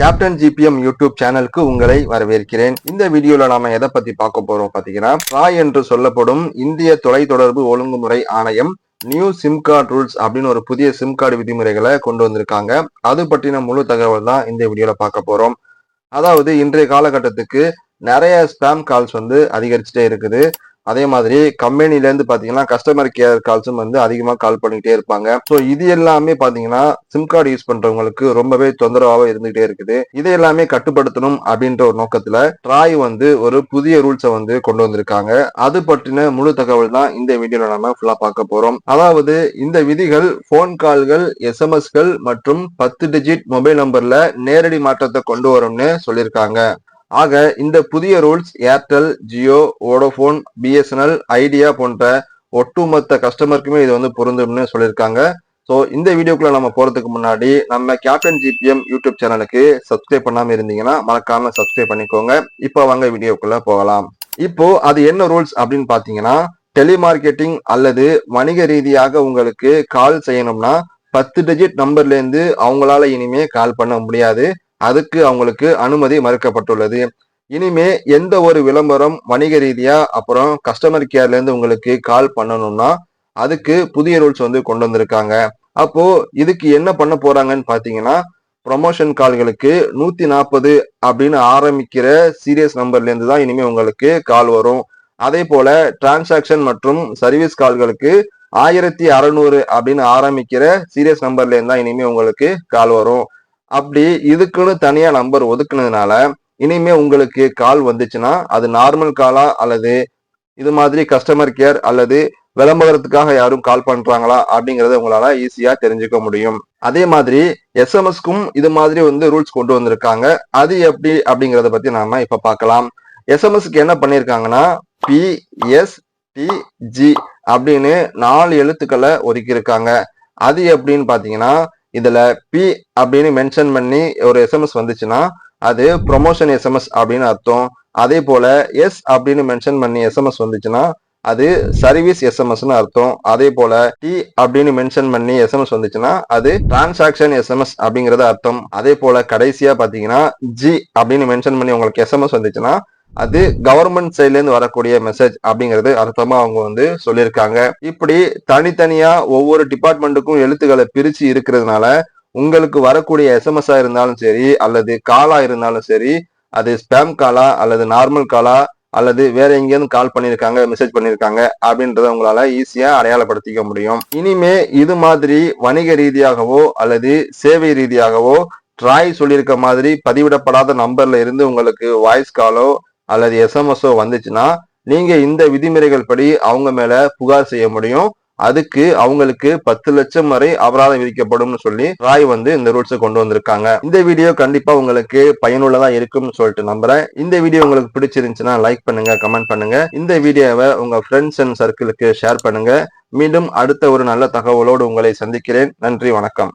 Captain GBM YouTube சேனலுக்கு உங்களை வரவேற்கிறேன். இந்த வீடியோல நாம எதை பத்தி பார்க்க போறோம் பாத்தீங்கன்னா ராய் என்று சொல்லப்படும் இந்திய தொலைத்தொடர்பு ஒழுங்குமுறை ஆணையம் நியூ சிம் கார்டு ரூல்ஸ் அப்படின்னு ஒரு புதிய சிம் கார்டு விதிமுறைகளை கொண்டு வந்திருக்காங்க. அது பற்றின முழு தகவல் தான் இந்த வீடியோல பார்க்க போறோம். அதாவது இன்றைய காலகட்டத்துக்கு நிறைய ஸ்பேம் கால்ஸ் வந்து அதிகரிச்சுட்டே இருக்குது. அதே மாதிரி கம்பெனில இருந்து பாத்தீங்கன்னா கஸ்டமர் கேர் கால்ஸும் வந்து அதிகமா கால் பண்ணிட்டே இருப்பாங்க. ஸோ இது எல்லாமே பாத்தீங்கன்னா சிம் கார்டு யூஸ் பண்றவங்களுக்கு ரொம்பவே தொந்தரவாக இருந்துகிட்டே இருக்குது. இதை எல்லாமே கட்டுப்படுத்தணும் அப்படின்ற ஒரு நோக்கத்துல ட்ராய் வந்து ஒரு புதிய ரூல்ஸை வந்து கொண்டு வந்திருக்காங்க. அது பற்றின முழு தகவல் தான் இந்த வீடியோல நம்ம ஃபுல்லா பார்க்க போறோம். அதாவது இந்த விதிகள் போன் கால்கள் எஸ்எம்எஸ்கள் மற்றும் பத்து டிஜிட் மொபைல் நம்பர்ல நேரடி மாற்றத்தை கொண்டு வரும்னு சொல்லியிருக்காங்க. ஆக இந்த புதிய rules Airtel Jio Vodafone BSNL idea போன்ற ஒட்டுமொத்த கஸ்டமருக்குமே இது வந்து பொருந்தும்னு சொல்லியிருக்காங்க. ஸோ இந்த வீடியோக்குள்ள நம்ம போறதுக்கு முன்னாடி நம்ம கேப்டன் ஜிபிஎம் யூடியூப் சேனலுக்கு சப்ஸ்கிரைப் பண்ணாமல் இருந்தீங்கன்னா மறக்காம சப்ஸ்கிரைப் பண்ணிக்கோங்க. இப்போ வாங்க வீடியோக்குள்ள போகலாம். இப்போ அது என்ன ரூல்ஸ் அப்படின்னு பாத்தீங்கன்னா டெலிமார்க்கெட்டிங் அல்லது வணிக ரீதியாக உங்களுக்கு கால் செய்யணும்னா பத்து டிஜிட் நம்பர்ல இருந்து அவங்களால இனிமே கால் பண்ண முடியாது. அதுக்கு அவங்களுக்கு அனுமதி மறுக்கப்பட்டுள்ளது. இனிமே எந்த ஒரு விளம்பரம் வணிக ரீதியா அப்புறம் கஸ்டமர் கேர்ல இருந்து உங்களுக்கு கால் பண்ணணும்னா அதுக்கு புதிய ரூல்ஸ் வந்து கொண்டு வந்திருக்காங்க. அப்போ இதுக்கு என்ன பண்ண போறாங்கன்னு பாத்தீங்கன்னா ப்ரொமோஷன் கால்களுக்கு நூத்தி நாற்பது அப்படின்னு ஆரம்பிக்கிற சீரியஸ் நம்பர்ல இருந்து தான் இனிமே உங்களுக்கு கால் வரும். அதே போல டிரான்சாக்ஷன் மற்றும் சர்வீஸ் கால்களுக்கு ஆயிரத்தி அறநூறு அப்படின்னு ஆரம்பிக்கிற சீரியஸ் நம்பர்ல இருந்தா இனிமே உங்களுக்கு கால் வரும். அப்படி இதுக்குன்னு தனியா நம்பர் ஒதுக்குனதுனால இனிமே உங்களுக்கு கால் வந்துச்சுன்னா அது நார்மல் காலா அல்லது இது மாதிரி கஸ்டமர் கேர் அல்லது விளம்பரத்துக்காக யாரும் கால் பண்றாங்களா அப்படிங்கறத உங்களால ஈஸியா தெரிஞ்சுக்க முடியும். அதே மாதிரி எஸ்எம்எஸ்க்கும் இது மாதிரி வந்து ரூல்ஸ் கொண்டு வந்திருக்காங்க. அது எப்படி அப்படிங்கறத பத்தி நாம இப்ப பார்க்கலாம். எஸ்எம்எஸ்க்கு என்ன பண்ணிருக்காங்கன்னா பி எஸ் டி ஜி அப்படின்னு நாலு எழுத்துக்களை ஒதுக்கி இருக்காங்க அது எப்படின்னு பாத்தீங்கன்னா இதுல பி அப்படின்னு மென்ஷன் பண்ணி ஒரு எஸ்எம்எஸ் வந்துச்சுன்னா அது ப்ரொமோஷன் எஸ்எம்எஸ் அப்படின்னு அர்த்தம். அதே போல எஸ் அப்படின்னு மென்ஷன் பண்ணி எஸ்எம்எஸ் வந்துச்சுன்னா அது சர்வீஸ் எஸ்எம்எஸ்னு அர்த்தம். அதே போல டி அப்படின்னு மென்ஷன் பண்ணி எஸ்எம்எஸ் வந்துச்சுன்னா அது டிரான்சாக்ஷன் எஸ்எம்எஸ் அப்படிங்கறது அர்த்தம். அதே போல கடைசியா பாத்தீங்கன்னா ஜி அப்படின்னு மென்ஷன் பண்ணி உங்களுக்கு எஸ்எம்எஸ் வந்துச்சுன்னா அது கவர்மெண்ட் சைட்ல இருந்து வரக்கூடிய மெசேஜ் அப்படிங்கிறது அர்த்தமா அவங்க வந்து சொல்லியிருக்காங்க. இப்படி தனித்தனியா ஒவ்வொரு டிபார்ட்மெண்ட்டுக்கும் எழுத்துக்களை பிரிச்சு இருக்கிறதுனால உங்களுக்கு வரக்கூடிய எஸ்எம்எஸ் இருந்தாலும் சரி அல்லது காலா இருந்தாலும் சரி அது ஸ்பேம் காலா அல்லது நார்மல் காலா அல்லது வேற எங்கேயிருந்து கால் பண்ணியிருக்காங்க மெசேஜ் பண்ணியிருக்காங்க அப்படின்றத உங்களால ஈஸியா அடையாளப்படுத்திக்க முடியும். இனிமே இது மாதிரி வணிக ரீதியாகவோ அல்லது சேவை ரீதியாகவோ ட்ராய் சொல்லியிருக்க மாதிரி பதிவிடப்படாத நம்பர்ல இருந்து உங்களுக்கு வாய்ஸ் காலோ அல்லது எஸ்எம்எஸ்ஓ வந்துச்சுன்னா நீங்க இந்த விதிமுறைகள் படி அவங்க மேல புகார் செய்ய முடியும். அதுக்கு அவங்களுக்கு பத்து லட்சம் வரை அபராதம் விதிக்கப்படும் சொல்லி ராய் வந்து இந்த ரூல்ஸை கொண்டு வந்திருக்காங்க. இந்த வீடியோ கண்டிப்பா உங்களுக்கு பயனுள்ளதா இருக்கும்னு சொல்லிட்டு நம்புறேன். இந்த வீடியோ உங்களுக்கு பிடிச்சிருந்துச்சுன்னா லைக் பண்ணுங்க கமெண்ட் பண்ணுங்க. இந்த வீடியோவை உங்க ஃப்ரெண்ட்ஸ் அண்ட் சர்க்கிளுக்கு ஷேர் பண்ணுங்க. மீண்டும் அடுத்த ஒரு நல்ல தகவலோடு உங்களை சந்திக்கிறேன். நன்றி வணக்கம்.